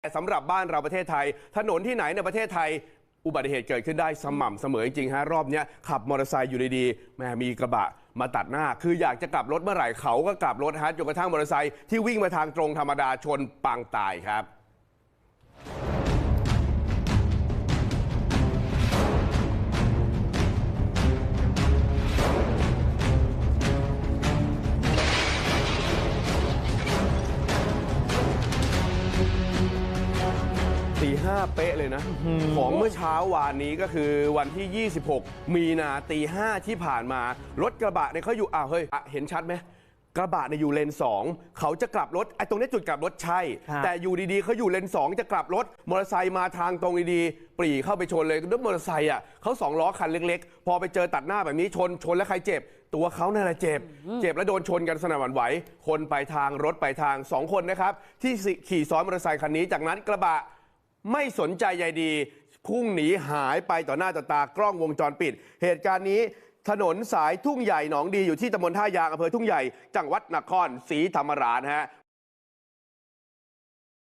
แต่สำหรับบ้านเราประเทศไทย ถนนที่ไหนในประเทศไทย อุบัติเหตุเกิดขึ้นได้สม่ำเสมอจริงๆฮะรอบนี้ขับมอเตอร์ไซค์อยู่ดีๆแม่มีกระบะมาตัดหน้า คืออยากจะกลับรถเมื่อไหร่เขาก็กลับรถฮะจนกระทั่งมอเตอร์ไซค์ที่วิ่งมาทางตรงธรรมดาชนปางตายครับ ตีห้าเป๊ะเลยนะ ของเมื่อเช้าวานนี้ก็คือวันที่ 26 มีนาตีห้าที่ผ่านมา รถกระบะเนี่ยเขาอยู่อ้าวเฮ้ยอะเห็นชัดไหมกระบะเนี่ยอยู่เลน2เขาจะกลับรถไอ้ตรงนี้จุดกลับรถใช่ครับแต่อยู่ดีๆเขาอยู่เลน2จะกลับรถมอเตอร์ไซค์มาทางตรงดีๆปรีเข้าไปชนเลยด้วยมอเตอร์ไซค์อะเขาสองล้อคันเล็กๆ พอไปเจอตัดหน้าแบบนี้ชนชนแล้วใครเจ็บ ตัวเขานั่นแหละเจ็บ เจ็บแล้วโดนชนกันสนั่นหวั่นไหว คนไปทางรถไปทางสองคนนะครับที่ขี่ซ้อนมอเตอร์ไซค์คันนี้จากนั้นกระบะ ไม่สนใจใยดีพุ่งหนีหายไปต่อหน้าต่อตากล้องวงจรปิด เหตุการณ์นี้ถนนสายทุ่งใหญ่หนองดีอยู่ที่ตำบลท่ายางอำเภอทุ่งใหญ่จังหวัดนครศรีธรรมราชฮะ